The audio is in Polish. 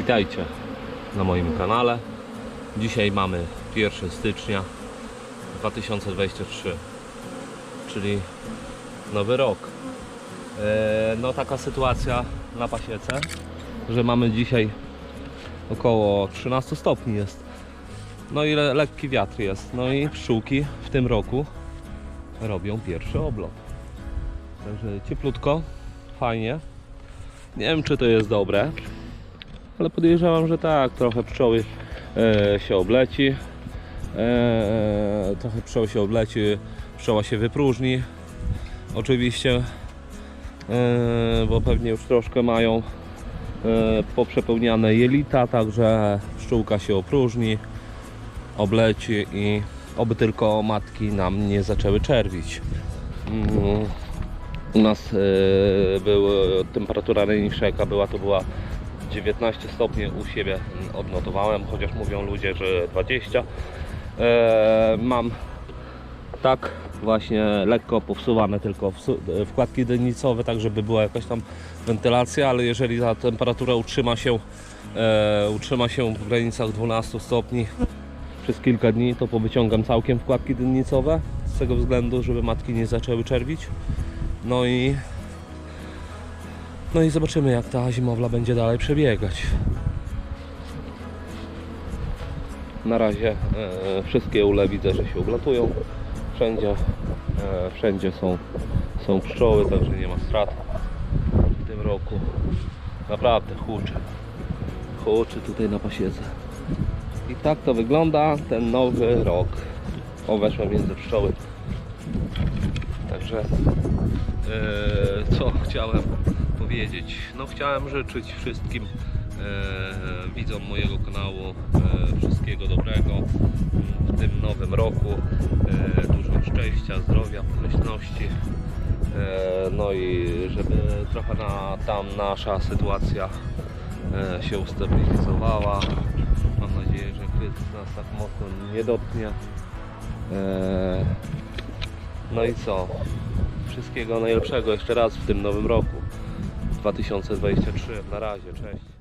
Witajcie na moim kanale. Dzisiaj mamy 1 stycznia 2023, czyli nowy rok. E, No taka sytuacja na pasiece, że mamy dzisiaj około 13 stopni jest. No i le lekki wiatr jest. No i pszczółki w tym roku robią pierwszy oblot. Także cieplutko, fajnie. Nie wiem czy to jest dobre, ale podejrzewam, że tak. Trochę pszczoły e, się obleci. E, trochę pszczoły się obleci, pszczoła się wypróżni. Oczywiście, e, bo pewnie już troszkę mają e, poprzepełniane jelita, także pszczółka się opróżni, obleci i oby tylko matki nam nie zaczęły czerwić. Mm. U nas e, była temperatura najniższa jaka była, to była 19 stopni u siebie odnotowałem, chociaż mówią ludzie, że 20. E, mam tak właśnie lekko powsuwane tylko wkładki dynicowe, tak żeby była jakaś tam wentylacja, ale jeżeli ta temperatura utrzyma się, e, utrzyma się w granicach 12 stopni przez kilka dni, to powyciągam całkiem wkładki dynicowe z tego względu, żeby matki nie zaczęły czerwić. No i no i zobaczymy jak ta zimowla będzie dalej przebiegać. Na razie e, wszystkie ule widzę, że się uglatują. Wszędzie, e, wszędzie są, są pszczoły, także nie ma strat w tym roku. Naprawdę huczy. Huczy tutaj na pasiece. I tak to wygląda ten nowy rok. O, weszłem między pszczoły. Także e, co chciałem powiedzieć? No chciałem życzyć wszystkim e, widzom mojego kanału e, wszystkiego dobrego w tym nowym roku. E, dużo szczęścia, zdrowia, pomyślności. E, no i żeby trochę na, tam nasza sytuacja e, się ustabilizowała. Mam nadzieję, że kryzys nas tak mocno nie dotknie. E, no i co? Wszystkiego najlepszego jeszcze raz w tym nowym roku 2023. Na razie, cześć.